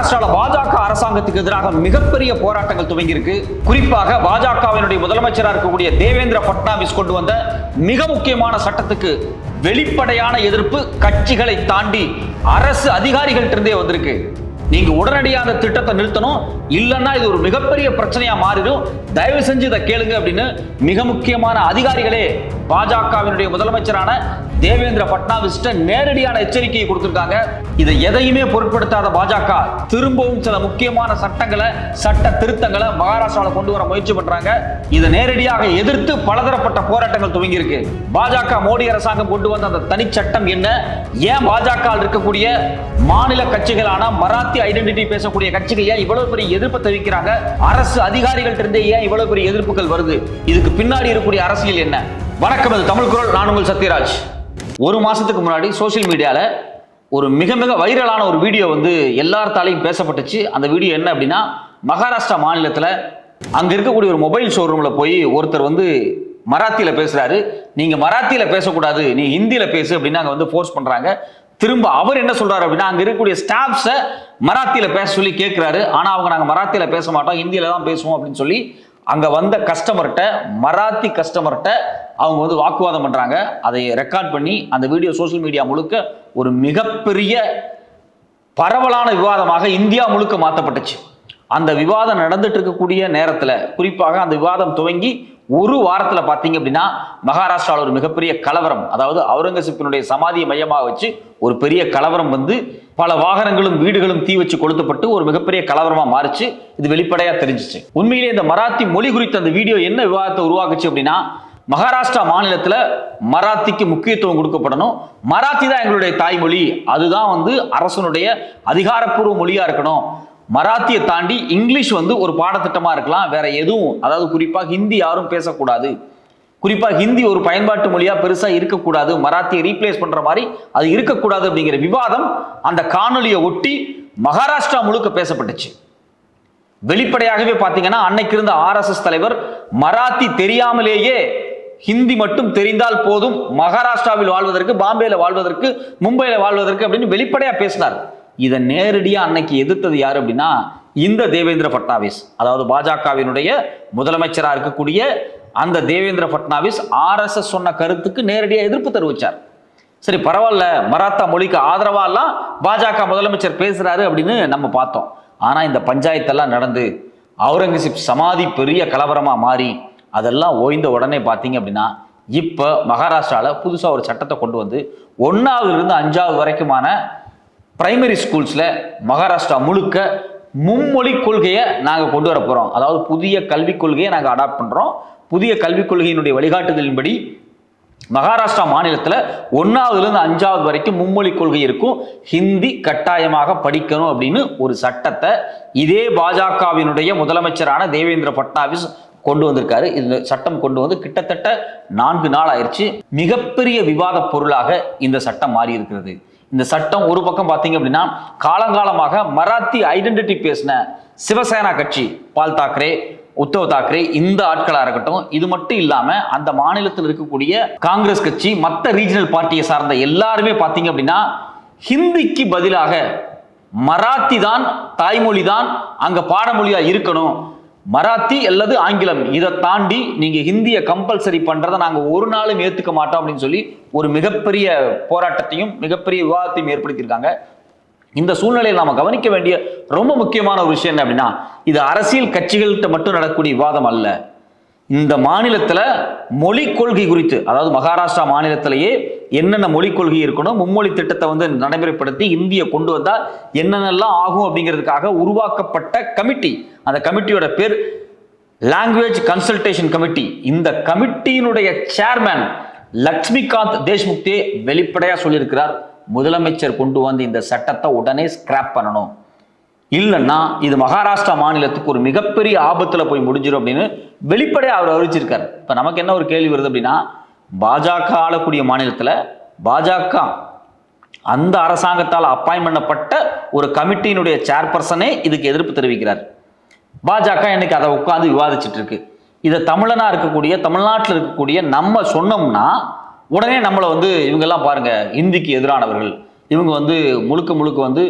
மகாராஷ்டிரால பாஜக அரசாங்கத்துக்கு எதிராக மிகப்பெரிய போராட்டங்கள் துவங்கியிருக்கு. குறிப்பாக பாஜகவினுடைய முதலமைச்சராக இருக்கக்கூடிய தேவேந்திர பட்னாவிஸ் கொண்டு வந்த மிக முக்கியமான சட்டத்துக்கு வெளிப்படையான எதிர்ப்பு கட்சிகளை தாண்டி அரசு அதிகாரிகள்ட்ட இருந்தே வந்திருக்கு. நீங்க உடனடியாக அந்த திட்டத்தை நிறுத்தணும். இல்லைன்னா இது ஒரு மிகப்பெரிய பிரச்சனையா மாறிடும். தயவு செஞ்சு இதை கேளுங்க அப்படின்னு மிக முக்கியமான அதிகாரிகளே பாஜகவினுடைய முதலமைச்சரான தேவேந்திர பட்னாவிஸ்ட நேரடியான எச்சரிக்கையை கொடுத்திருக்காங்க. இதை எதையுமே பொருட்படுத்தாத பாஜக. திரும்பவும் சில முக்கியமான சட்டங்களை சட்ட திருத்தங்களை மகாராஷ்டிராவில் கொண்டு வர முயற்சி பண்றாங்க. இதை நேரடியாக எதிர்த்து பலதரப்பட்ட போராட்டங்கள் துவங்கி இருக்கு பாஜக மோடி அரசாங்கம் கொண்டு வந்த அந்த தனிச்சட்டம் என்ன? ஏன் பாஜக இருக்கக்கூடிய மாநில கட்சிகளான மராத்தி ஐடென்டிட்டி பேசக்கூடிய கட்சிகள் ஏன் இவ்வளவு பெரிய எதிர்ப்பை தெரிவிக்கிறாங்க? அரசு அதிகாரிகள்ட்ட இருந்தே ஏன் இவ்வளவு பெரிய எதிர்ப்புகள் வருது? இதுக்கு பின்னாடி இருக்கக்கூடிய அரசியல் என்ன? வணக்கம் இது தமிழ் குரல். நான் உங்கள் சத்யராஜ். ஒரு மாதத்துக்கு முன்னாடி சோஷியல் மீடியாவில் ஒரு மிக மிக வைரலான ஒரு வீடியோ வந்து எல்லார்த்தாலையும் பேசப்பட்டுச்சு. அந்த வீடியோ என்ன அப்படின்னா மகாராஷ்டிரா மாநிலத்தில் அங்கே இருக்கக்கூடிய ஒரு மொபைல் ஷோரூமில் போய் ஒருத்தர் வந்து மராத்தியில் பேசுகிறாரு நீங்கள் மராத்தியில் பேசக்கூடாது நீ ஹிந்தியில் பேசு அப்படின்னு அங்கே வந்து ஃபோர்ஸ் பண்ணுறாங்க திரும்ப அவர் என்ன சொல்றாரு அப்படின்னா அங்க இருக்கக்கூடிய ஸ்டாஃப்ஸை மராத்தியில பேச சொல்லி கேட்கிறாரு ஆனா அவங்க நாங்க மராத்தியில பேச மாட்டோம் ஹிந்தியில தான் பேசுவோம் அப்படின்னு சொல்லி அங்க வந்த கஸ்டமர்கிட்ட மராத்தி கஸ்டமர்கிட்ட அவங்க வந்து வாக்குவாதம் பண்ணுறாங்க அதை ரெக்கார்ட் பண்ணி அந்த வீடியோ சோஷியல் மீடியா முழுக்க ஒரு மிகப்பெரிய பரவலான விவாதமாக இந்தியா முழுக்க மாற்றப்பட்டுச்சு அந்த விவாதம் நடந்துட்டு இருக்கக்கூடிய நேரத்தில் குறிப்பாக அந்த விவாதம் துவங்கி ஒரு வாரத்தில் பார்த்தீங்க அப்படின்னா மகாராஷ்டிராவில் ஒரு மிகப்பெரிய கலவரம் அதாவது அவுரங்கசீப்பினுடைய சமாதியை மையமாக வச்சு ஒரு பெரிய கலவரம் வந்து பல வாகனங்களும் வீடுகளும் தீ வச்சு கொளுத்தப்பட்டு ஒரு மிகப்பெரிய கலவரமாக மாறிச்சு. இது வெளிப்படையாக தெரிஞ்சிச்சு. உண்மையிலேயே இந்த மராத்தி மொழி குறித்த அந்த வீடியோ என்ன விவாதத்தை உருவாக்குச்சு அப்படின்னா மகாராஷ்டிரா மாநிலத்தில் மராத்திக்கு முக்கியத்துவம் கொடுக்கப்படணும். மராத்தி தான் எங்களுடைய தாய்மொழி. அதுதான் வந்து அரசனுடைய அதிகாரப்பூர்வ மொழியாக இருக்கணும். மராத்தியை தாண்டி இங்கிலீஷ் வந்து ஒரு பாடத்திட்டமாக இருக்கலாம். வேற எதுவும் அதாவது குறிப்பாக ஹிந்தி யாரும் பேசக்கூடாது. குறிப்பாக ஹிந்தி ஒரு பயன்பாட்டு மொழியாக பெருசாக இருக்கக்கூடாது. மராத்தியை ரீப்ளேஸ் பண்ணுற மாதிரி அது இருக்கக்கூடாது அப்படிங்கிற விவாதம் அந்த காணொலியை ஒட்டி மகாராஷ்டிரா முழுக்க பேசப்பட்டுச்சு. வெளிப்படையாகவே பார்த்தீங்கன்னா அன்னைக்கு இருந்த ஆர்எஸ்எஸ் தலைவர் மராத்தி தெரியாமலேயே ஹிந்தி மட்டும் தெரிந்தால் போதும் மகாராஷ்டிராவில் வாழ்வதற்கு பாம்பேல வாழ்வதற்கு மும்பையில வாழ்வதற்கு அப்படின்னு வெளிப்படையா பேசினார். இதை நேரடியாக அன்னைக்கு எதிர்த்தது யார் அப்படின்னா இந்த தேவேந்திர பட்னாவிஸ். அதாவது பாஜகவினுடைய முதலமைச்சராக இருக்கக்கூடிய அந்த தேவேந்திர பட்னாவிஸ் ஆர்எஸ்எஸ் சொன்ன கருத்துக்கு நேரடியாக எதிர்ப்பு தெரிவிச்சார். சரி பரவாயில்ல மராத்தா மொழிக்கு ஆதரவாலாம் பாஜக முதலமைச்சர் பேசுகிறாரு அப்படின்னு நம்ம பார்த்தோம். ஆனால் இந்த பஞ்சாயத்தெல்லாம் நடந்து அவுரங்கசீப் சமாதி பெரிய கலவரமாக மாறி அதெல்லாம் ஓய்ந்த உடனே பார்த்தீங்க அப்படின்னா இப்போ மகாராஷ்டிராவில் புதுசாக ஒரு சட்டத்தை கொண்டு வந்து ஒன்றாவதுலேருந்து அஞ்சாவது வரைக்குமான பிரைமரி ஸ்கூல்ஸில் மகாராஷ்டிரா முழுக்க மும்மொழி கொள்கையை நாங்கள் கொண்டு வர போகிறோம் அதாவது புதிய கல்விக் கொள்கையை நாங்கள் அடாப்ட் பண்ணுறோம் புதிய கல்விக் கொள்கையினுடைய வழிகாட்டுதலின்படி மகாராஷ்டிரா மாநிலத்தில் ஒன்றாவதுலேருந்து அஞ்சாவது வரைக்கும் மும்மொழி கொள்கை இருக்கும். ஹிந்தி கட்டாயமாக படிக்கணும் அப்படின்னு ஒரு சட்டத்தை இதே பாஜகவினுடைய முதலமைச்சரான தேவேந்திர பட்னாவிஸ் கொண்டு வந்திருக்காரு. இந்த சட்டம் கொண்டு வந்து கிட்டத்தட்ட நான்கு நாள் ஆயிடுச்சு. மிகப்பெரிய விவாத பொருளாக இந்த சட்டம் மாறி இருக்கிறது இந்த சட்டம் ஒரு பக்கம் பார்த்தீங்க அப்படின்னா காலங்காலமாக மராத்தி ஐடென்டிட்டி பேசின சிவசேனா கட்சி பால் தாக்கரே உத்தவ் தாக்கரே இந்த ஆட்களாக இருக்கட்டும் இது மட்டும் இல்லாம அந்த மாநிலத்தில் இருக்கக்கூடிய காங்கிரஸ் கட்சி மற்ற ரீஜனல் பார்ட்டியை சார்ந்த எல்லாருமே பார்த்தீங்க அப்படின்னா ஹிந்திக்கு பதிலாக மராத்தி தான் தாய்மொழி தான் அங்க பாடமொழியா இருக்கணும். மராத்தி அல்லது ஆங்கிலம். இதை தாண்டி நீங்க ஹிந்தியை கம்பல்சரி பண்றதை நாங்க ஒரு நாளும் ஏத்துக்க மாட்டோம் அப்படின்னு சொல்லி ஒரு மிகப்பெரிய போராட்டத்தையும் மிகப்பெரிய விவாதத்தையும் ஏற்படுத்தியிருக்காங்க. இந்த சூழ்நிலையில் நாம கவனிக்க வேண்டிய ரொம்ப முக்கியமான ஒரு விஷயம் என்ன அப்படின்னா இது அரசியல் கட்சிகள்கிட்ட மட்டும் நடக்கக்கூடிய விவாதம் அல்ல. இந்த மாநிலத்துல மொழி கொள்கை குறித்து அதாவது மகாராஷ்டிரா மாநிலத்திலேயே என்னென்ன மொழி கொள்கை இருக்கணும் மும்மொழி திட்டத்தை வந்து நடைமுறைப்படுத்தி இந்திய கொண்டு வந்தா என்னென்னலாம் ஆகும் அப்படிங்கிறதுக்காக உருவாக்கப்பட்ட கமிட்டி. அந்த கமிட்டியோட பேர் லாங்குவேஜ் கன்சல்டேஷன் கமிட்டி இந்த கமிட்டியினுடைய சேர்மேன் லக்ஷ்மிகாந்த் தேஷ்முக்தே வெளிப்படையா சொல்லியிருக்கிறார். முதலமைச்சர் கொண்டு வந்து இந்த சட்டத்தை உடனே ஸ்கிராப் பண்ணணும். இல்லைன்னா இது மகாராஷ்டிரா மாநிலத்துக்கு ஒரு மிகப்பெரிய ஆபத்துல போய் முடிஞ்சிடும் அப்படின்னு வெளிப்படையா அவர் அறிவிச்சிருக்காரு. இப்ப நமக்கு என்ன ஒரு கேள்வி வருது அப்படின்னா பாஜக ஆளக்கூடிய மாநிலத்தில் பாஜக அந்த அரசாங்கத்தால் அப்பாயின் பண்ணப்பட்ட ஒரு கமிட்டியினுடைய சேர்பர்சனே இதுக்கு எதிர்ப்பு தெரிவிக்கிறார். பாஜக இன்னைக்கு அதை உட்காந்து விவாதிச்சுட்டு இருக்கு. இதை தமிழனா இருக்கக்கூடிய தமிழ்நாட்டில் இருக்கக்கூடிய நம்ம சொன்னோம்னா உடனே நம்மளை வந்து இவங்கெல்லாம் பாருங்க இந்திக்கு எதிரானவர்கள். இவங்க வந்து முழுக்க முழுக்க வந்து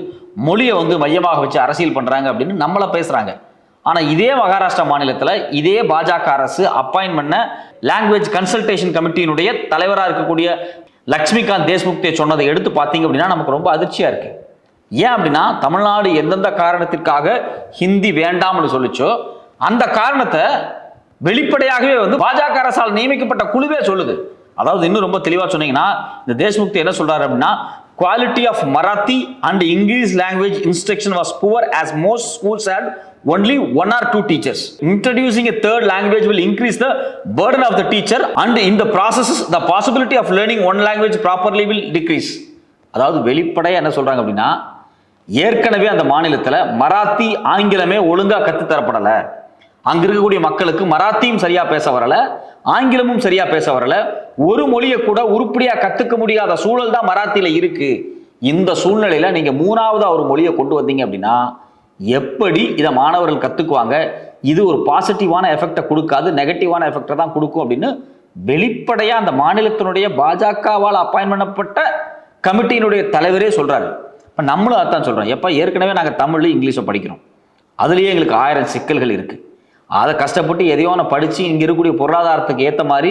மொழியை வந்து மையமாக வச்சு அரசியல் பண்ணுறாங்க அப்படின்னு நம்மளை பேசுகிறாங்க ஆனால் இதே மகாராஷ்டிரா மாநிலத்தில் இதே பாஜக அரசு அப்பாயின் பண்ண லாங்குவேஜ் கன்சல்டேஷன் கமிட்டியினுடைய தலைவராக இருக்கக்கூடிய லக்ஷ்மிகாந்த் தேஷ்முக்தே சொன்னதை எடுத்து பார்த்தீங்க அப்படின்னா நமக்கு ரொம்ப அதிர்ச்சியாக இருக்கு. ஏன் அப்படின்னா தமிழ்நாடு எந்தெந்த காரணத்திற்காக ஹிந்தி வேண்டாம்னு சொல்லிச்சோ அந்த காரணத்தை வெளிப்படையாகவே வந்து பாஜக அரசால் நியமிக்கப்பட்ட குழுவே சொல்லுது. அதாவது இன்னும் ரொம்ப தெளிவாக சொன்னீங்கன்னா இந்த தேஷ்முக்தி என்ன சொல்றாரு அப்படின்னா quality of Marathi and English language instruction was poor as most schools and only one or two teachers. Introducing a third language will increase the burden of the teacher and in the the the possibility of learning one language properly will decrease. அதாவது வெளிப்படையாக என்ன சொல்கிறாங்க அப்படின்னா ஏற்கனவே அந்த மாநிலத்தில் மராத்தி ஆங்கிலமே ஒழுங்காக கற்றுத் தரப்படல அங்க இருக்கக்கூடிய மக்களுக்கு மராத்தியும் சரியா பேச வரல ஆங்கிலமும் சரியா பேச வரல. ஒரு மொழியை கூட உருப்படியா கத்துக்க முடியாத சூழல் தான் மராத்தியில இருக்கு. இந்த சூழ்நிலையில நீங்க மூணாவது ஒரு மொழியை கொண்டு வந்தீங்க அப்படின்னா எப்படி இதை மாணவர்கள் கத்துக்குவாங்க? இது ஒரு பாசிட்டிவான எஃபெக்டை கொடுக்காது நெகட்டிவான எஃபெக்டை தான் கொடுக்கும் அப்படின்னு வெளிப்படையாக அந்த மாநிலத்தினுடைய பாஜகவால் அப்பாயின் பண்ணப்பட்ட கமிட்டியினுடைய தலைவரே சொல்கிறாரு இப்போ நம்மளும் அதான் சொல்கிறோம் எப்போ ஏற்கனவே நாங்கள் தமிழ் இங்கிலீஷை படிக்கிறோம். அதுலேயே எங்களுக்கு ஆயிரம் சிக்கல்கள் இருக்குது அதை கஷ்டப்பட்டு எதையோ ஒன்று படித்து இங்கே இருக்கக்கூடிய பொருளாதாரத்துக்கு ஏற்ற மாதிரி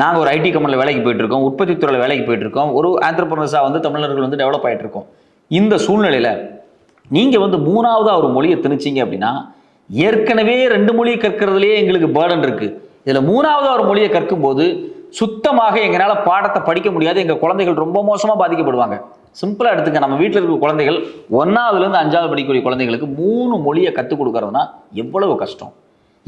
நாங்கள் ஒரு ஐடி கம்பெனியில் வேலைக்கு போயிட்டுருக்கோம் உற்பத்தி துறையில் வேலைக்கு போயிட்டுருக்கோம் ஒரு ஆண்டர்பிரனர்ஸாக வந்து தமிழர்கள் வந்து டெவலப் ஆகிட்டு இருக்கோம். இந்த சூழ்நிலையில் நீங்கள் வந்து மூணாவதாக ஒரு மொழியை திணிச்சீங்க அப்படின்னா ஏற்கனவே ரெண்டு மொழியை கற்கிறதுலேயே எங்களுக்கு பேர்டன் இருக்குது இதில் மூணாவது ஒரு மொழியை கற்கும்போது சுத்தமாக எங்களால் பாடத்தை படிக்க முடியாது எங்கள் குழந்தைகள் ரொம்ப மோசமாக பாதிக்கப்படுவாங்க. சிம்பிளாக எடுத்துக்க நம்ம வீட்டில் இருக்க குழந்தைகள் ஒன்றாவதுலேருந்து அஞ்சாவது படிக்கக்கூடிய குழந்தைகளுக்கு மூணு மொழியை கற்றுக் கொடுக்கறதுனா எவ்வளவு கஷ்டம்?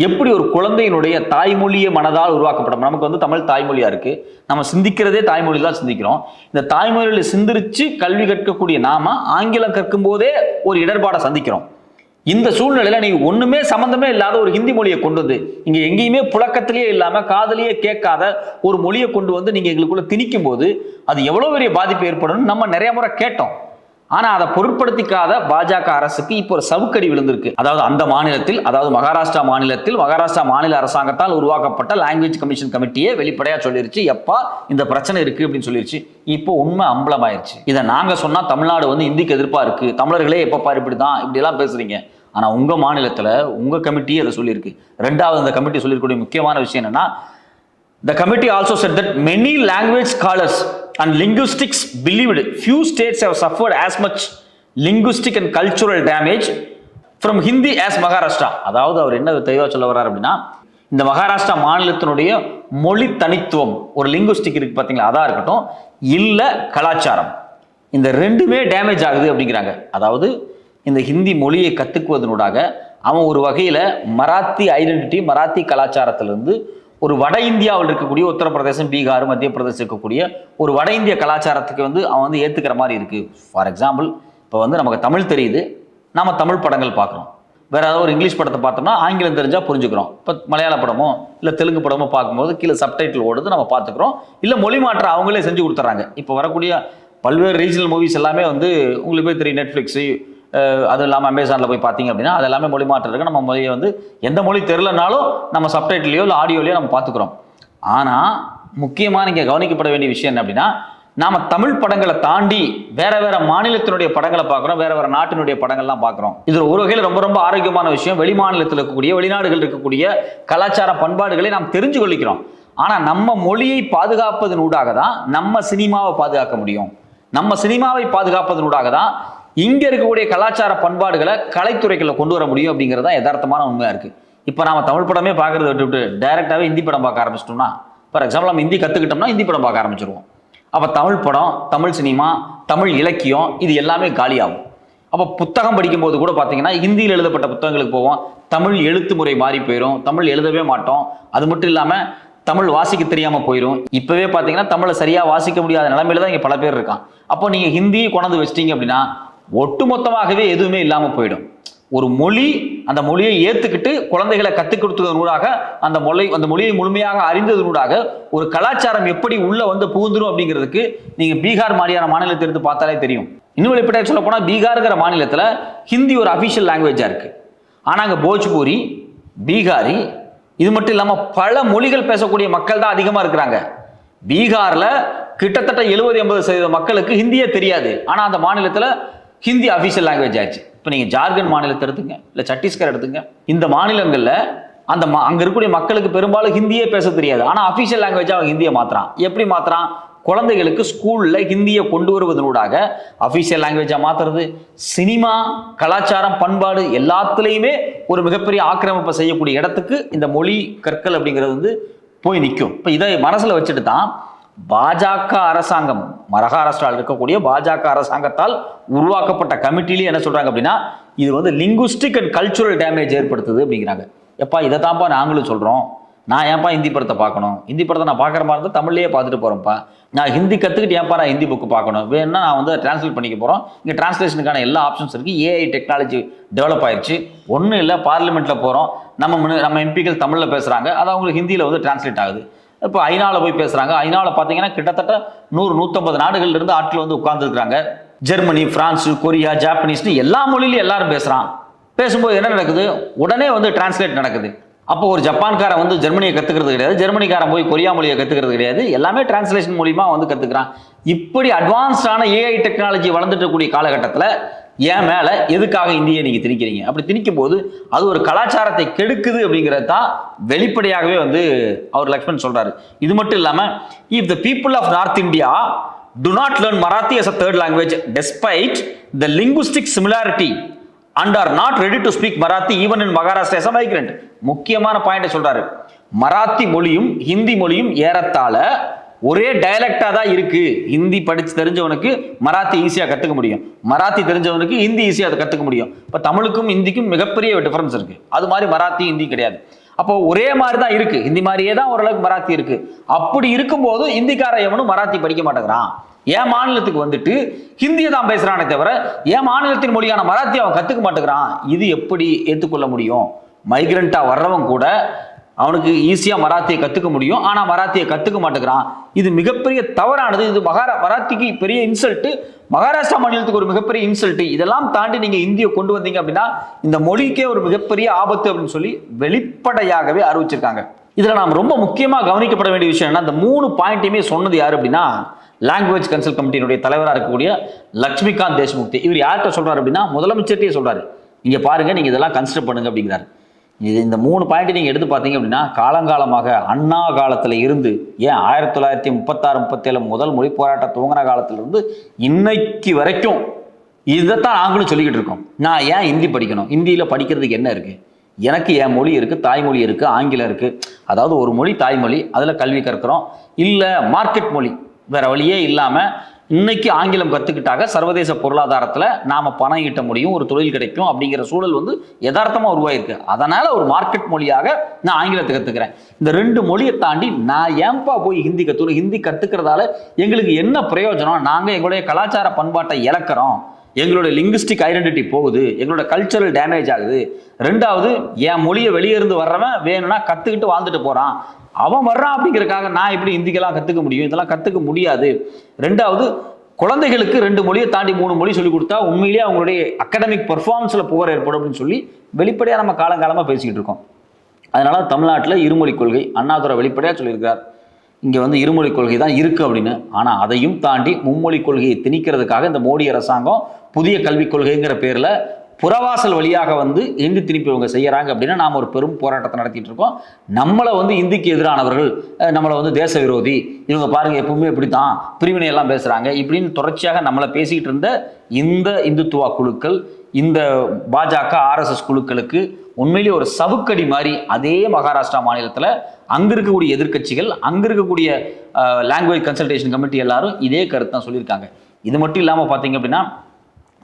எப்படி ஒரு குழந்தையினுடைய தாய்மொழியை மனதால் உருவாக்கப்படும்? நமக்கு வந்து தமிழ் தாய்மொழியா இருக்கு. நம்ம சிந்திக்கிறதே தாய்மொழி தான் சிந்திக்கிறோம். இந்த தாய்மொழியில சிந்திரிச்சு கல்வி கற்கக்கூடிய நாம ஆங்கிலம் கற்கும் போதே ஒரு இடர்பாடை சந்திக்கிறோம். இந்த சூழ்நிலையில நீ ஒண்ணுமே சம்பந்தமே இல்லாத ஒரு ஹிந்தி மொழியை கொண்டு வந்து இங்க எங்கேயுமே புழக்கத்திலேயே இல்லாம காதலியே கேட்காத ஒரு மொழியை கொண்டு வந்து நீங்க எங்களுக்குள்ள திணிக்கும் போது அது எவ்வளவு பெரிய பாதிப்பு ஏற்படும் நம்ம நிறைய முறை கேட்டோம். ஆனா அதை பொருட்படுத்திக்காத பாஜக அரசுக்கு இப்போ ஒரு சவுக்கடி விழுந்திருக்கு. அதாவது அந்த மாநிலத்தில் அதாவது மகாராஷ்டிரா மாநிலத்தில் மகாராஷ்டிரா மாநில அரசாங்கத்தால் உருவாக்கப்பட்ட லாங்குவேஜ் கமிஷன் கமிட்டியே வெளிப்படையா சொல்லிருச்சு எப்பா இந்த பிரச்சனை இருக்கு அப்படின்னு சொல்லிருச்சு. இப்போ உண்மை அம்பலமாயிருச்சு. இதை நாங்க சொன்னா தமிழ்நாடு வந்து இந்திக்கு எதிர்ப்பா இருக்கு. தமிழர்களே எப்ப இப்படி தான் இப்படி எல்லாம் பேசுறீங்க. ஆனா உங்க மாநிலத்துல உங்க கமிட்டியே அதை சொல்லியிருக்கு. ரெண்டாவது அந்த கமிட்டி சொல்லியிருக்கக்கூடிய முக்கியமான விஷயம் என்னன்னா The committee also said that many language scholars and linguistics believed few states have suffered as much linguistic and cultural damage from Hindi as Maharashtra அதாவது அவர் என்ன தெளிவாக சொல்ல வர்றார் அப்படின்னா இந்த மகாராஷ்டிரா மாநிலத்தினுடைய மொழி தனித்துவம் ஒரு லிங்குஸ்டிக் இருக்கு பார்த்தீங்களா அதாக இருக்கட்டும் இல்லை கலாச்சாரம். இந்த ரெண்டுமே டேமேஜ் ஆகுது அப்படிங்கிறாங்க. அதாவது இந்த ஹிந்தி மொழியை கற்றுக்குவதனூடாக அவன் ஒரு வகையில் மராத்தி ஐடென்டிட்டி மராத்தி கலாச்சாரத்திலிருந்து ஒரு வட இந்தியாவில் இருக்கக்கூடிய உத்தரப்பிரதேசம் பீகார் மத்திய பிரதேசம் இருக்கக்கூடிய ஒரு வட இந்திய கலாச்சாரத்துக்கு வந்து அவன் வந்து ஏற்றுக்கிற மாதிரி இருக்குது ஃபார் எக்ஸாம்பிள் இப்போ வந்து நமக்கு தமிழ் தெரியுது. நாம் தமிழ் படங்கள் பார்க்குறோம். வேறு ஏதாவது ஒரு இங்கிலீஷ் படத்தை பார்த்தோம்னா ஆங்கிலம் தெரிஞ்சால் புரிஞ்சுக்கிறோம். இப்போ மலையாள படமோ இல்லை தெலுங்கு படமோ பார்க்கும்போது கீழே சப்டைட்டில் ஓடுது நம்ம பார்த்துக்கிறோம். இல்லை மொழி மாற்றம் அவங்களே செஞ்சு கொடுத்துட்றாங்க. இப்போ வரக்கூடிய பல்வேறு ரீஜனல் மூவிஸ் எல்லாமே வந்து உங்களுக்கு போய் தெரியும். நெட்ஃப்ளிக்ஸு அது இல்லாமல் அமேசானில் போய் பார்த்தீங்க அப்படின்னா அது எல்லாமே மொழி மாற்றம் நம்ம மொழியை வந்து எந்த மொழி தெரிலனாலும் நம்ம சப்டைட்டிலையோ இல்லை ஆடியோலையோ நம்ம பார்த்துக்குறோம். ஆனால் முக்கியமாக நீங்கள் கவனிக்கப்பட வேண்டிய விஷயம் என்ன அப்படின்னா நாம் தமிழ் படங்களை தாண்டி வேற வேற மாநிலத்தினுடைய படங்களை பார்க்குறோம் வேற வேற நாட்டினுடைய படங்கள்லாம் பார்க்குறோம். இதில் ஒரு வகையில் ரொம்ப ரொம்ப ஆரோக்கியமான விஷயம் வெளி மாநிலத்தில் இருக்கக்கூடிய வெளிநாடுகள் இருக்கக்கூடிய கலாச்சார பண்பாடுகளை நாம் தெரிஞ்சு கொள்ளிக்கிறோம் ஆனால் நம்ம மொழியை பாதுகாப்பதன் ஊடாக தான் நம்ம சினிமாவை பாதுகாக்க முடியும். நம்ம சினிமாவை பாதுகாப்பதனூடாக தான் இங்க இருக்கக்கூடிய கலாச்சார பண்பாடுகளை கலைத்துறைகளை கொண்டு வர முடியும் அப்படிங்கிறது தான் யதார்த்தமான உண்மையா இருக்கு. இப்போ நாம தமிழ் படமே பார்க்குறத விட்டுவிட்டு டைரக்டாவே ஹிந்தி படம் பார்க்க ஆரம்பிச்சிட்டோம்னா ஃபார் எக்ஸாம்பிள் நம்ம ஹிந்தி கத்துக்கிட்டோம்னா ஹிந்தி படம் பார்க்க ஆரம்பிச்சிருவோம். அப்போ தமிழ் படம் தமிழ் சினிமா தமிழ் இலக்கியம் இது எல்லாமே காலியாகும். அப்போ புத்தகம் படிக்கும்போது கூட பார்த்தீங்கன்னா ஹிந்தியில் எழுதப்பட்ட புத்தகங்களுக்கு போவோம். தமிழ் எழுத்து முறை மாறி போயிடும் தமிழ் எழுதவே மாட்டோம். அது மட்டும் இல்லாமல் தமிழ் வாசிக்க தெரியாமல் போயிடும் இப்போவே பார்த்தீங்கன்னா தமிழை சரியாக வாசிக்க முடியாத நிலைமையில தான் இங்கே பல பேர் இருக்கான் அப்போ நீங்கள் ஹிந்தியை கொண்டாந்து வச்சிட்டீங்க அப்படின்னா ஒட்டுமொத்தமாகவே எதுவுமே இல்லாமல் போயிடும். ஒரு மொழி அந்த மொழியை ஏற்றுக்கிட்டு குழந்தைகளை கற்றுக் கொடுத்ததனூடாக அந்த மொழி அந்த மொழியை முழுமையாக அறிந்ததனூடாக ஒரு கலாச்சாரம் எப்படி உள்ளே வந்து புகுந்துடும் அப்படிங்கிறதுக்கு நீங்கள் பீகார் மாதிரியான மாநிலத்தை எடுத்து பார்த்தாலே தெரியும். இன்னும் வெளிப்படையாக சொல்ல போனா பீகாருங்கிற ஹிந்தி ஒரு அஃபிஷியல் லாங்குவேஜாக இருக்குது ஆனால் அங்கே போஜ்பூரி பீகாரி இது மட்டும் இல்லாமல் பல மொழிகள் பேசக்கூடிய மக்கள் தான் அதிகமாக இருக்கிறாங்க. பீகாரில் கிட்டத்தட்ட எழுபது எண்பது சதவீத மக்களுக்கு ஹிந்தியே தெரியாது. ஆனால் அந்த மாநிலத்தில் ஹிந்தி அஃபீஷியல் லாங்குவேஜ் ஆச்சு இப்போ நீங்கள் ஜார்க்கண்ட் மாநிலத்தை எடுத்துங்க இல்லை சத்தீஸ்கர் எடுத்துங்க இந்த மாநிலங்களில் அந்த மா அங்கே இருக்கக்கூடிய மக்களுக்கு பெரும்பாலும் ஹிந்தியே பேச தெரியாது. ஆனால் அஃபிஷியல் லாங்குவேஜாக அவன் ஹிந்தியை மாற்றுறான் எப்படி மாற்றுறான் குழந்தைகளுக்கு ஸ்கூலில் ஹிந்தியை கொண்டு வருவதனூடாக அஃபிஷியல் லாங்குவேஜாக மாற்றுறது சினிமா கலாச்சாரம் பண்பாடு எல்லாத்துலேயுமே ஒரு மிகப்பெரிய ஆக்கிரமிப்பை செய்யக்கூடிய இடத்துக்கு இந்த மொழி கற்கள் அப்படிங்கிறது வந்து போய் நிற்கும் இப்போ இதை மனசில் வச்சுட்டு தான் பாஜக அரசாங்கம் மகாராஷ்டிராவில் இருக்கக்கூடிய பாஜக அரசாங்கத்தால் உருவாக்கப்பட்ட கமிட்டிலேயே என்ன சொல்றாங்க அப்படின்னா இது வந்து லிங்குஸ்டிக் அண்ட் கல்ச்சுரல் டேமேஜ் ஏற்படுத்துது அப்படிங்கிறாங்க. எப்பா இதை தான்ப்பா நாங்களும் சொல்றோம். நான் ஏன்ப்பா ஹிந்தி படத்தை பார்க்கணும்? ஹிந்தி படத்தை நான் பார்க்குற மாதிரி இருந்தால் தமிழ்லேயே பார்த்துட்டு போகிறேன்ப்பா நான் ஹிந்தி கற்றுக்கிட்டு ஏன்ப்பா நான் ஹிந்தி புக்கு பார்க்கணும்? வேணும்னா நான் வந்து ட்ரான்ஸ்லேட் பண்ணிக்க போகிறோம் இங்கே ட்ரான்ஸ்லேஷனுக்கான எல்லா ஆப்ஷன்ஸ் இருக்குது ஏஐ டெக்னாலஜி டெவலப் ஆயிடுச்சு ஒன்றும் இல்லை பார்லிமெண்ட்டில் போகிறோம் நம்ம நம்ம எம்பிக்கள் தமிழில் பேசுகிறாங்க அது அவங்களுக்கு ஹிந்தியில் வந்து டிரான்ஸ்லேட் ஆகுது. இப்போ ஐநாவில் போய் பேசுகிறாங்க ஐநாவில் பார்த்தீங்கன்னா கிட்டத்தட்ட நூறு நூற்றம்பது நாடுகள்ல இருந்து ஆட்கள் வந்து உட்கார்ந்துருக்குறாங்க. ஜெர்மனி ஃப்ரான்ஸு கொரியா ஜாப்பனீஸ்னு எல்லா மொழியிலும் எல்லாரும் பேசுகிறான் பேசும்போது என்ன நடக்குது? உடனே வந்து டிரான்ஸ்லேட் நடக்குது. அப்போ ஒரு ஜப்பான்காரன் வந்து ஜெர்மனியை கற்றுக்கிறது கிடையாது. ஜெர்மனிக்காரன் போய் கொரியா மொழியை கற்றுக்கிறது கிடையாது. எல்லாமே டிரான்ஸ்லேஷன் மூலியமாக வந்து கற்றுக்கிறான் இப்படி அட்வான்ஸ்டான ஏஐ டெக்னாலஜி வளர்ந்துட்டு கூடிய காலகட்டத்தில் ஏன் மேலே எதுக்காக இந்தியை நீங்கள் திணிக்கிறீங்க? அப்படி திணிக்கும் போது அது ஒரு கலாச்சாரத்தை கெடுக்குது அப்படிங்கிறது தான் வெளிப்படையாகவே வந்து அவர் லக்ஷ்மண் சொல்றாரு. இது மட்டும் இல்லாமல் if the people of north India do not learn Marathi as a third language despite the linguistic similarity and are not ready to speak Marathi even in Maharashtra as migrant முக்கியமான பாயிண்ட்டை சொல்றாரு. மராத்தி மொழியும் ஹிந்தி மொழியும் ஏறத்தாழ ஒரே டயலெக்டா தான் இருக்கு. ஹிந்தி படிச்சு தெரிஞ்சவனுக்கு மராத்தி ஈஸியா கத்துக்க முடியும். மராத்தி தெரிஞ்சவனுக்கு ஹிந்தி ஈஸியா அதை கத்துக்க முடியும். இப்ப தமிழுக்கும் ஹிந்திக்கும் மிகப்பெரிய டிஃபரன்ஸ் இருக்கு. அது மாதிரி மராத்தி ஹிந்தி கிடையாது. அப்போ ஒரே மாதிரி தான் இருக்கு. ஹிந்தி மாதிரியே தான் ஓரளவுக்கு மராத்தி இருக்கு. அப்படி இருக்கும்போது ஹிந்திக்கார எவனும் மராத்தி படிக்க மாட்டேங்கிறான். என் மாநிலத்துக்கு வந்துட்டு ஹிந்தியை தான் பேசுறானே தவிர என் மாநிலத்தின் மொழியான மராத்தி அவன் கத்துக்க மாட்டேங்கிறான்? இது எப்படி ஏற்றுக்கொள்ள முடியும்? மைக்ரண்டா வர்றவன் கூட அவனுக்கு ஈஸியாக மராத்தியை கற்றுக்க முடியும். ஆனால் மராத்தியை கற்றுக்க மாட்டேங்கிறான். இது மிகப்பெரிய தவறானது. இது மகாரா மராத்திக்கு பெரிய இன்சல்ட்டு மகாராஷ்டிரா மாநிலத்துக்கு ஒரு மிகப்பெரிய இன்சல்ட்டு இதெல்லாம் தாண்டி நீங்கள் இந்தியை கொண்டு வந்தீங்க அப்படின்னா இந்த மொழிக்கே ஒரு மிகப்பெரிய ஆபத்து அப்படின்னு சொல்லி வெளிப்படையாகவே அறிவிச்சிருக்காங்க. இதில் நாம் ரொம்ப முக்கியமாக கவனிக்கப்பட வேண்டிய விஷயம் என்ன இந்த மூணு பாயிண்ட்டையுமே சொன்னது யார் அப்படின்னா லாங்குவேஜ் கன்சல்ட் கமிட்டியினுடைய தலைவராக இருக்கக்கூடிய லக்ஷ்மிகாந்த் தேஷ்முக்தி. இவர் யார்கிட்ட சொல்கிறார் அப்படின்னா முதலமைச்சர்கிட்டே சொல்கிறார் நீங்கள் பாருங்கள் நீங்கள் இதெல்லாம் கன்சிடர் பண்ணுங்க அப்படிங்கிறாரு. இது இந்த மூணு பாயிண்ட் நீங்கள் எடுத்து பார்த்தீங்க அப்படின்னா காலங்காலமாக அண்ணா காலத்தில் இருந்து ஏன் ஆயிரத்தி தொள்ளாயிரத்தி முப்பத்தாறு முப்பத்தேழு முதல் மொழி போராட்டம் துவங்கின காலத்திலிருந்து இன்னைக்கு வரைக்கும் இதைத்தான் நாங்களும் சொல்லிக்கிட்டு இருக்கோம். நான் ஏன் ஹிந்தி படிக்கணும்? ஹிந்தியில் படிக்கிறதுக்கு என்ன இருக்குது எனக்கு என் மொழி இருக்குது தாய்மொழி இருக்குது ஆங்கிலம் இருக்குது அதாவது ஒரு மொழி தாய்மொழி அதில் கல்வி கற்கிறோம். இல்லை மார்க்கெட் மொழி வேறு வழியே இல்லாமல் இன்னைக்கு ஆங்கிலம் கற்றுக்கிட்டாக சர்வதேச பொருளாதாரத்தில் நாம் பணம் ஈட்ட முடியும் ஒரு தொழில் கிடைக்கும் அப்படிங்கிற சூழல் வந்து யதார்த்தமாக உருவாயிருக்கு. அதனால் ஒரு மார்க்கெட் மொழியாக நான் ஆங்கிலத்தை கற்றுக்கிறேன் இந்த ரெண்டு மொழியை தாண்டி நான் ஏன்பா போய் ஹிந்தி கற்றுக்கணும் ஹிந்தி கற்றுக்கிறதால எங்களுக்கு என்ன பிரயோஜனம்? நாங்கள் எங்களுடைய கலாச்சார பண்பாட்டை இழக்கிறோம். எங்களோட லிங்குஸ்டிக் ஐடென்டிட்டி போகுது எங்களோட கல்ச்சரல் டேமேஜ் ஆகுது. ரெண்டாவது என் மொழியை வெளியே இருந்து வர்றவன் வேணும்னா கற்றுக்கிட்டு வாழ்ந்துட்டு போகிறான் அவன் வர்றான் அப்படிங்கிறக்காக நான் எப்படி ஹிந்திக்கெல்லாம் கற்றுக்க முடியும்? இதெல்லாம் கற்றுக்க முடியாது. ரெண்டாவது குழந்தைகளுக்கு ரெண்டு மொழியை தாண்டி மூணு மொழி சொல்லி கொடுத்தா உண்மையிலேயே அவங்களுடைய அகடமிக் பர்ஃபார்மன்ஸில் புகார் ஏற்படும் அப்படின்னு சொல்லி வெளிப்படையாக நம்ம காலங்காலமாக பேசிக்கிட்டு இருக்கோம். அதனால தமிழ்நாட்டில் இருமொழி கொள்கை அண்ணாதுரை வெளிப்படையாக சொல்லியிருக்கார் இங்கே வந்து இருமொழி கொள்கை தான் இருக்குது அப்படின்னு. ஆனால் அதையும் தாண்டி மும்மொழி கொள்கையை திணிக்கிறதுக்காக இந்த மோடி அரசாங்கம் புதிய கல்விக் கொள்கைங்கிற பேரில் புறவாசல் வழியாக வந்து இந்தி திணிப்பு இவங்க செய்கிறாங்க அப்படின்னா நாம் ஒரு பெரும் போராட்டத்தை நடத்திட்டு இருக்கோம். நம்மளை வந்து இந்திக்கு எதிரானவர்கள் நம்மளை வந்து தேச விரோதி இவங்க பாருங்க எப்பவுமே இப்படி தான் பிரிவினை எல்லாம் பேசுகிறாங்க இப்படின்னு தொடர்ச்சியாக நம்மளை பேசிக்கிட்டு இருந்த இந்த இந்துத்துவா குழுக்கள் இந்த பாஜக ஆர்எஸ்எஸ் குழுக்களுக்கு உண்மையிலேயே ஒரு சவுக்கடி மாதிரி அதே மகாராஷ்டிரா மாநிலத்தில் அங்கே இருக்கக்கூடிய எதிர்க்கட்சிகள் அங்கே இருக்கக்கூடிய லாங்குவேஜ் கன்சல்டேஷன் கமிட்டி எல்லாரும் இதே கருத்து தான் சொல்லியிருக்காங்க. இது மட்டும் இல்லாமல் பார்த்தீங்க அப்படின்னா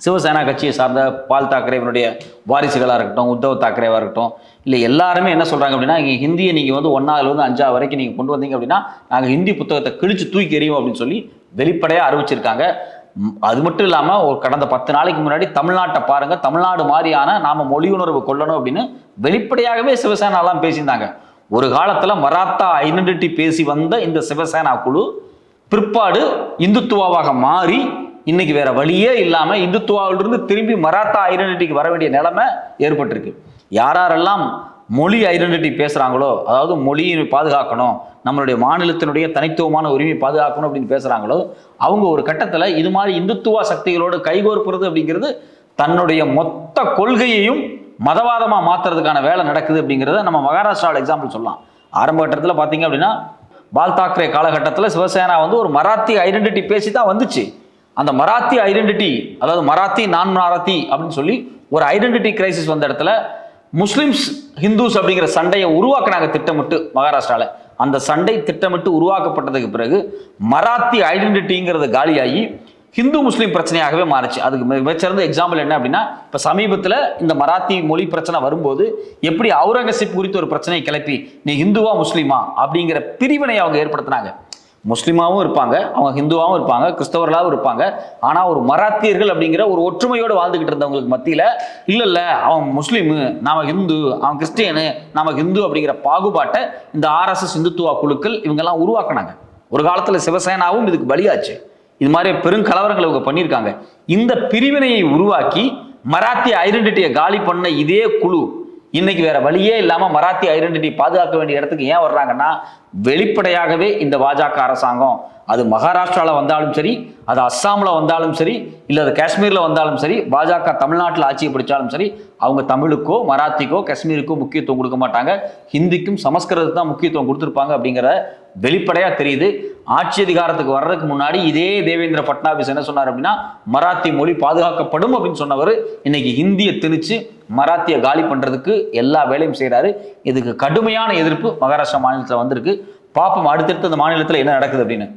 சிவசேனா கட்சியை சார்ந்த பால் தாக்கரேவனுடைய வாரிசுகளாக இருக்கட்டும் உத்தவ் தாக்கரேவாக இருக்கட்டும் இல்லை எல்லாருமே என்ன சொல்கிறாங்க அப்படின்னா இங்கே ஹிந்தியை நீங்கள் வந்து ஒன்றாவதுலேருந்து அஞ்சாவது வரைக்கும் நீங்கள் கொண்டு வந்தீங்க அப்படின்னா நாங்கள் ஹிந்தி புத்தகத்தை கிழிச்சு தூக்கி எறியும் அப்படின்னு சொல்லி வெளிப்படையாக அறிவிச்சிருக்காங்க. அது மட்டும் இல்லாமல் ஒரு கடந்த பத்து நாளைக்கு முன்னாடி தமிழ்நாட்டை பாருங்க தமிழ்நாடு மாதிரியான நாம மொழி உணர்வு கொள்ளணும் அப்படின்னு வெளிப்படையாகவே சிவசேனாலாம் பேசியிருந்தாங்க. ஒரு காலத்தில் மராத்தா ஐடென்டிட்டி பேசி வந்த இந்த சிவசேனா குழு பிற்பாடு இந்துத்துவாவாக மாறி இன்னைக்கு வேற வழியே இல்லாம இந்துத்துவாவிலிருந்து திரும்பி மராத்தா ஐடென்டிட்டிக்கு வர வேண்டிய நிலைமை ஏற்பட்டிருக்கு. யாரெல்லாம் மொழி ஐடென்டிட்டி பேசுறாங்களோ அதாவது மொழியை பாதுகாக்கணும் நம்மளுடைய மாநிலத்தினுடைய தனித்துவமான உரிமை பாதுகாக்கணும் அப்படின்னு பேசுறாங்களோ அவங்க ஒரு கட்டத்துல இது மாதிரி இந்துத்துவ சக்திகளோடு கைகோர்ப்புறது அப்படிங்கிறது தன்னுடைய மொத்த கொள்கையையும் மதவாதமா மாத்துறதுக்கான வேலை நடக்குது அப்படிங்கிறத நம்ம மகாராஷ்டிராவில் எக்ஸாம்பிள் சொல்லலாம். ஆரம்ப கட்டத்தில் பார்த்தீங்க அப்படின்னா பால் தாக்கரே காலகட்டத்தில் சிவசேனா வந்து ஒரு மராத்தி ஐடென்டிட்டி பேசி தான் வந்துச்சு. அந்த மராத்தி ஐடென்டிட்டி அதாவது மராத்தி நான் மராத்தி அப்படின்னு சொல்லி ஒரு ஐடென்டிட்டி கிரைசிஸ் வந்த இடத்துல முஸ்லிம்ஸ் ஹிந்துஸ் அப்படிங்கிற சண்டையை உருவாக்குனாங்க திட்டமிட்டு மகாராஷ்டிராவில் அந்த சண்டை திட்டமிட்டு உருவாக்கப்பட்டதுக்கு பிறகு மராத்தி ஐடென்டிட்டிங்கிறது காலியாகி ஹிந்து முஸ்லீம் பிரச்சனையாகவே மாறுச்சு. அதுக்கு மிக- மிகச்சிறந்த எக்ஸாம்பிள் என்ன அப்படின்னா இப்போ சமீபத்தில் இந்த மராத்தி மொழி பிரச்சனை வரும்போது எப்படி அவுரங்கசீப் குறித்து ஒரு பிரச்சனையை கிளப்பி நீ ஹிந்துவா முஸ்லீமா அப்படிங்கிற பிரிவினை அவங்க ஏற்படுத்தினாங்க. முஸ்லீமாவும் இருப்பாங்க அவங்க ஹிந்துவாகவும் இருப்பாங்க கிறிஸ்தவர்களாகவும் இருப்பாங்க. ஆனால் ஒரு மராத்தியர்கள் அப்படிங்கிற ஒரு ஒற்றுமையோடு வாழ்ந்துக்கிட்டு இருந்தவங்களுக்கு மத்தியில் இல்லை இல்லை அவன் முஸ்லீமு நாம் ஹிந்து அவன் கிறிஸ்டியனு நாம் ஹிந்து அப்படிங்கிற பாகுபாட்டை இந்த ஆர்எஸ்எஸ் இந்துத்துவா குழுக்கள் இவங்கெல்லாம் உருவாக்குனாங்க. ஒரு காலத்தில் சிவசேனாவும் இதுக்கு பலியாச்சு. இது மாதிரி பெருங்கலவரங்களை இவங்க பண்ணியிருக்காங்க. இந்த பிரிவினையை உருவாக்கி மராத்தி ஐடென்டிட்டியை காலி பண்ண இதே குழு இன்னைக்கு வேற வழியே இல்லாம மராத்தி ஐடென்டிட்டி பாதுகாக்க வேண்டிய இடத்துக்கு ஏன் வர்றாங்கன்னா வெளிப்படையாகவே இந்த பாஜக அரசாங்கம் அது மகாராஷ்டிராவில் வந்தாலும் சரி அது அஸ்ஸாமில் வந்தாலும் சரி இல்லை அது காஷ்மீரில் வந்தாலும் சரி பாஜக தமிழ்நாட்டில் ஆட்சியை பிடிச்சாலும் சரி அவங்க தமிழுக்கோ மராத்திக்கோ காஷ்மீருக்கோ முக்கியத்துவம் கொடுக்க மாட்டாங்க. ஹிந்திக்கும் சமஸ்கிருதத்துக்கு தான் முக்கியத்துவம் கொடுத்துருப்பாங்க அப்படிங்கிற வெளிப்படையாக தெரியுது. ஆட்சி அதிகாரத்துக்கு வர்றதுக்கு முன்னாடி இதே தேவேந்திர பட்னாவிஸ் என்ன சொன்னார் அப்படின்னா மராத்தி மொழி பாதுகாக்கப்படும் அப்படின்னு சொன்னவர். இன்னைக்கு ஹிந்தியை திணிச்சு மராத்தியை காலி பண்ணுறதுக்கு எல்லா வேலையும் செய்கிறாரு இதுக்கு கடுமையான எதிர்ப்பு மகாராஷ்டிரா மாநிலத்தில் வந்திருக்கு. பார்ப்போம் அடுத்தடுத்து அந்த மாநிலத்தில் என்ன நடக்குது அப்படின்னு.